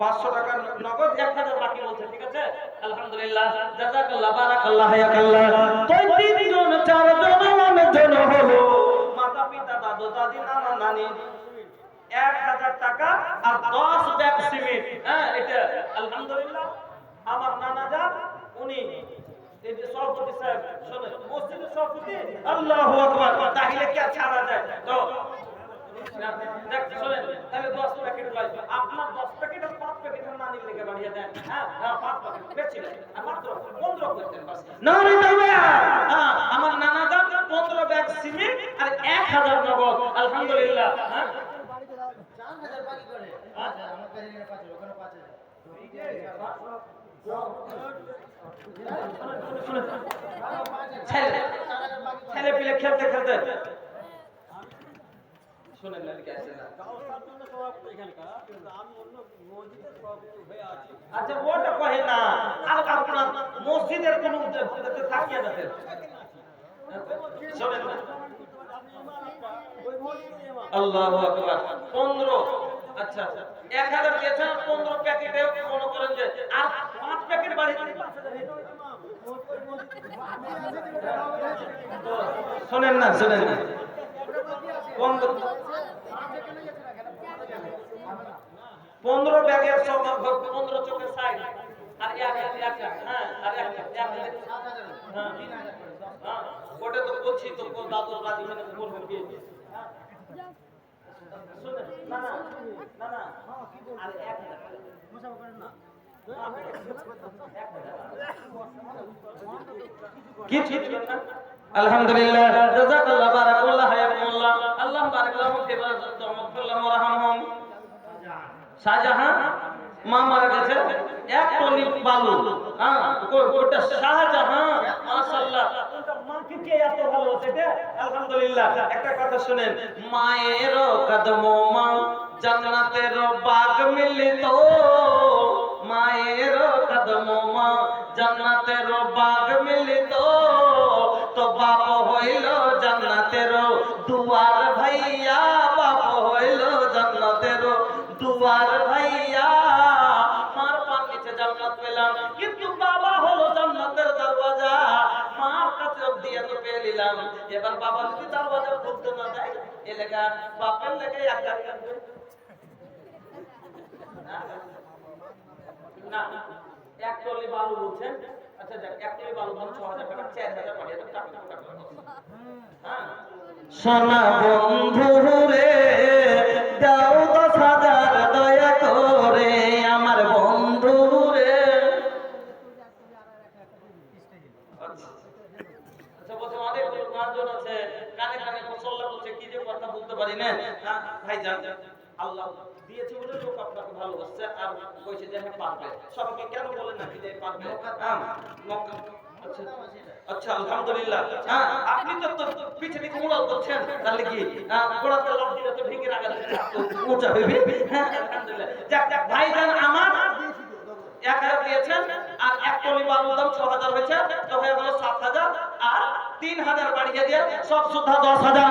পাঁচশো টাকা নগদ এক হাজার বাকি বলছে, ঠিক আছে? আলহামদুলিল্লাহ জাজাকাল্লাহ বারাকাল্লাহ টাকা আর হ্যাঁ এটা। আমার নানা যান, উনি সভাপতি সাহেব, শোনেন, মসজিদের সভাপতি, আল্লাহু তাহলে ছাড়া যায়? তো 10 প্যাকেট লাগবে আপনার 10 প্যাকেট 5 প্যাকেট লেগে বাড়িয়ে দেন হ্যাঁ হ্যাঁ 5 প্যাকেট বেচি মাত্র 15 করতেন না রে বাবা হ্যাঁ আমার নানা যান 15 ব্যাগ সিমেন্ট আর 1000 নগদ আলহামদুলিল্লাহ হ্যাঁ চার হাজার হ্যাঁ? পাঁচ পাঁচ হাজার। ছেলে। ছেলে পিলে খেলতে খেলতে শুনেন না কি আছে না। আচ্ছা ওটা কহে না। আর আপনার মসজিদের কোন থাকিয়ে যাবে শোনেন না। আল্লাহু আকবার। 15 আচ্ছা এক হাজার দিয়েছেন, পনেরো প্যাকেটে মনে করেন যে, আর পাঁচ প্যাকেট বাড়ি শোনেন না শোনেন না। পনেরো। পনেরো ব্যাগের পনেরো চোখের সাইড। আর এক এক হ্যাঁ এক এক হ্যাঁ। হ্যাঁ। ওটা তো বলছি তো কোন রাজি মানে কি? না না না না। আর এক না। আলহামদুলিল্লাহ। জাযাকাল্লাহ বারাকাল্লাহ আল্লাহ বারাকাল্লাহু ফি বারাকাতুহু মাগফিরাল্লাহ ওয়ারহামহুম শাহজাহান মা মারা গেছে। এক টলি বালু। হ্যাঁ ওটা শাহজাহান। মাশাআল্লাহ। মাকে কে এত ভালোবাসে? আলহামদুলিল্লাহ। একটা কথা শুনেন। মায়ের কদম মা জান্নাতের বাগ মিলিত। মায়ের কদম মা জান্নাতের বাগ মিলিত। তো বাপ হইল জান্নাতের দুয়ার ভাইয়া। বাবা যদি দরওয়াজা খুলতে না দেয় এলাকা বাপের লেগে এক গাড়ি আনবে না এক টলি বালু বলছেন আচ্ছা এক বালু দাম ছ হাজার টাকা, চার হাজার হ্যাঁ। সোনা বন্ধু ভাই যান। আল্লাহ দিয়েছে বলে লোক আপনাকে ভালোবাসছে আর কইছে যে হ্যাঁ পারবে। সবাইকে কেন বলেন না যে পারবে? আচ্ছা। আচ্ছা আলহামদুলিল্লাহ। হ্যাঁ আপনি তো করছেন। তাহলে কি হ্যাঁ, দিলে তো ঢিকে রাখা হইবে। হ্যাঁ আলহামদুলিল্লাহ। যাক যাক ভাইজান আমার এক হাজার দিয়েছেন আর এক বালুর দাম ছ হাজার হয়েছে। তো হয়ে গেল সাত হাজার আর তিন হাজার বাড়িয়ে দিয়ে সব সুদ্ধা দশ হাজার।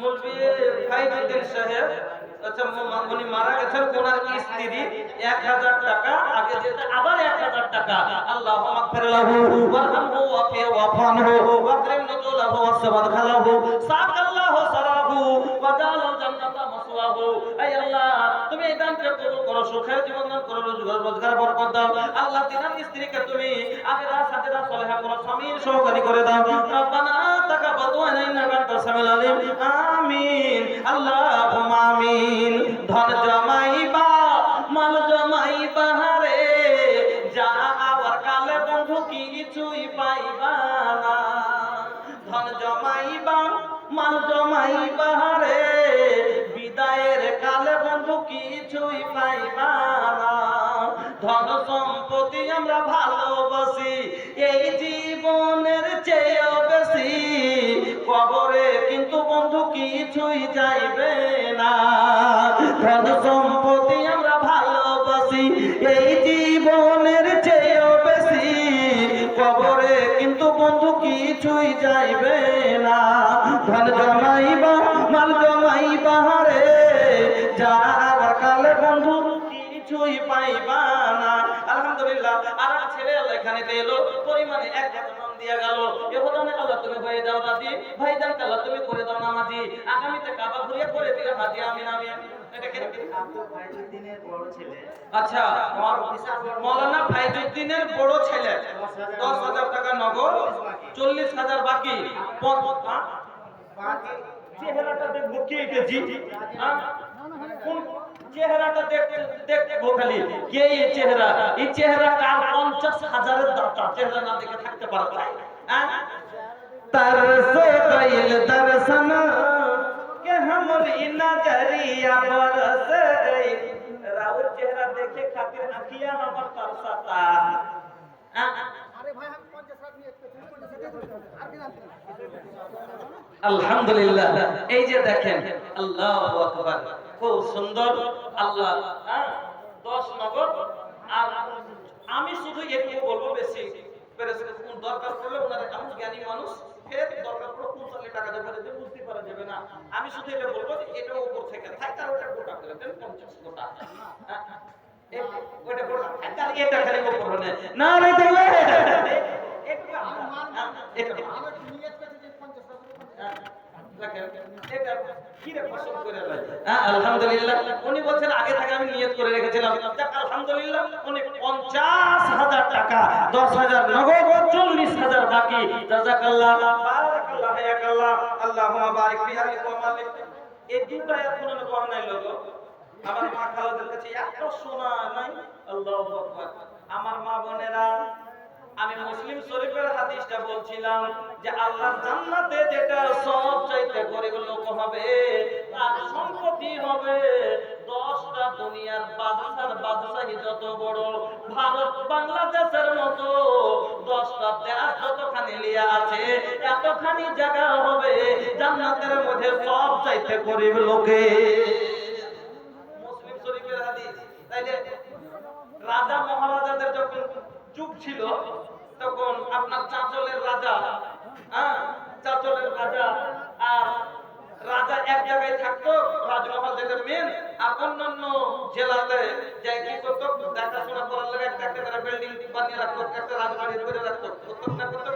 মুলবি ফাইজুদ্দিন সাহেব আচ্ছা উনি মারা গেছেন ওনার স্ত্রী এক তুমি এই দান দানকে সুখের জীবন করো রোজগার রোজগার বরকত দাও। আল্লাহ, তিনার স্ত্রীকে তুমি আখিরা সাজেদা সলেহা করো, স্বামীর সহকারী করে দাও। রব্বানা ইন্নাকা আনতাস সামিউল আলিম, আমিন, আল্লাহুম্মা আমিন। ধন জমাইবা, মাল জমাইবা রে। যা আবার কালে বন্ধু কিছুই পাইবা না। ধন জমাইবা, মাল কিছুই যাইবে না। ধন সম্পত্তি আমরা ভালোবাসি, এই জীবনের চেয়েও বেশি। কবরে কিন্তু বন্ধু কিছুই যাইবে না। ধন জমাইবা, মাল জমাইবা রে। যা আবার কালে বন্ধু কিছুই পাইবা না। আলহামদুলিল্লাহ, আর ছেলে এখানে এলো। পরিমাণে এক দিয়া গেল। এহদানে আল্লাহ তুমি হয়ে যাও দাদি ভাই জান আল্লাহ তুমি করে দাও নামাজি আগামীতে কাবা ঘুরিয়ে করে দিলে হাজি। আমি নামি এটা কে? দিনের বড় ছেলে আচ্ছা বড় ছেলে। দশ হাজার টাকা নগদ, চল্লিশ হাজার বাকি? চেহারাটা? কোন চেহারাটা দেখব খালি। কে এই চেহারা? এই চেহারা কার পঞ্চাশ হাজারের দাতা চেহারা না দেখে থাকতে পারা যায় হ্যাঁ? তার সে দর্শন কে হামর ইনা জরিয়া বরস গই চেহারা দেখে খাতির আখিয়া আমার তরসাতা হ্যাঁ? আরে ভাই আমি 50 রাত নিয়ে আলহামদুলিল্লাহ। এই যে দেখেন আল্লাহু আকবার। খুব সুন্দর আল্লাহ হ্যাঁ, দশ নগদ আর আমি শুধু এটুকু বলব বেশি দরকার পড়লে ওনারা এমন জ্ঞানী মানুষ ফের দরকার পড়লে কোন পৌঁছালে টাকা দেবে দেবে বুঝতে পারা যাবে না। আমি শুধু এটা বলব যে এটা উপর থেকে থাক আর ওটা গোটা করে দেন পঞ্চাশ গোটা। হ্যাঁ, ওটা গোটা থাক আর এটা খালি উপর না এটুকু আপনার, হ্যাঁ, এটা আমার নিয়ত করতে যে 50 টাকা হ্যাঁ, আলহামদুলিল্লাহ। উনি বলছেন আগে থেকে আমি নিয়ত করে রেখেছিলাম। আলহামদুলিল্লাহ উনি পঞ্চাশ হাজার টাকা দশ হাজার নগদ চল্লিশ হাজার বাকি। জাজাকাল্লাহ। বারাকাল্লাহ বারিক ফি আহলিক ওয়া এই দুটো আয়াত কোন কোন নাই লোক আমার মা খালাদের কাছে এত শোনা নাই। আল্লাহু আকবার। আমার মা বোনেরা হাদিসটা বলছিলাম যে আল্লাহর জান্নাতে যেটা সব চাইতে গরিব লোক হবে, তার সম্পত্তি হবে। দশটা দুনিয়ার বাদশার বাদশাহী যত বড়, ভারত বাংলাদেশের মতো দশটা দেশ যতখানি লিয়া আছে, এতখানি জায়গা হবে জান্নাতের মধ্যে সব চাইতে গরিব লোকে। মুসলিম শরীফের হাদিস, তাইলে রাজা মহারাজাদের যখন যুগ ছিল তখন আপনার চাঁচলের রাজা হ্যাঁ চাঁচলের রাজা আর রাজা এক জায়গায় থাকতো রাজমহল যেটা মেন আর অন্যান্য জেলাতে যাই কি করতো, দেখাশোনা করার লাগে একটা একটা বিল্ডিং বানিয়ে রাখতো, একটা রাজবাড়ি করে রাখতো করতো না করতো